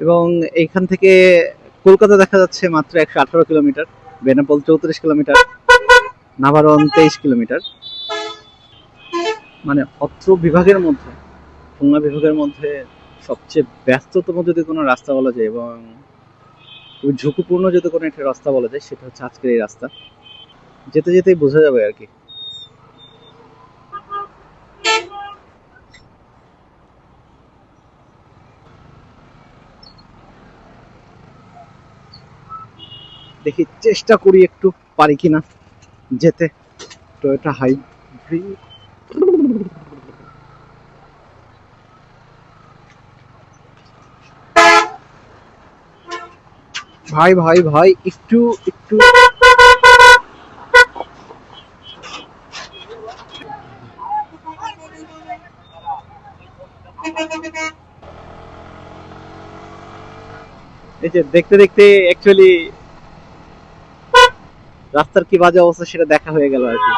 এবং এইখান থেকে কলকাতা দেখা যাচ্ছে মাত্র একশো আঠারো কিলোমিটার, বেনাপোল চৌত্রিশ কিলোমিটার নাভারন তেইশ কিলোমিটার। মানে অত্র বিভাগের মধ্যে, খুলনা বিভাগের মধ্যে সবচেয়ে ব্যস্ততম যদি কোনো রাস্তা বলা যায় এবং ঝুঁকিপূর্ণ যদি কোনো একটা রাস্তা বলা যায়, সেটা হচ্ছে আজকের এই রাস্তা। যেতে যেতেই বোঝা যাবে আর কি। দেখি চেষ্টা করি একটু পারি কিনা যেতে। টয়োটা হাইব্রিড ভাই ভাই ভাই, একটু একটু। এই যে দেখতে দেখতে অ্যাকচুয়ালি রাস্তার কি বাজে অবস্থা সেটা দেখা হয়ে গেল আর কি।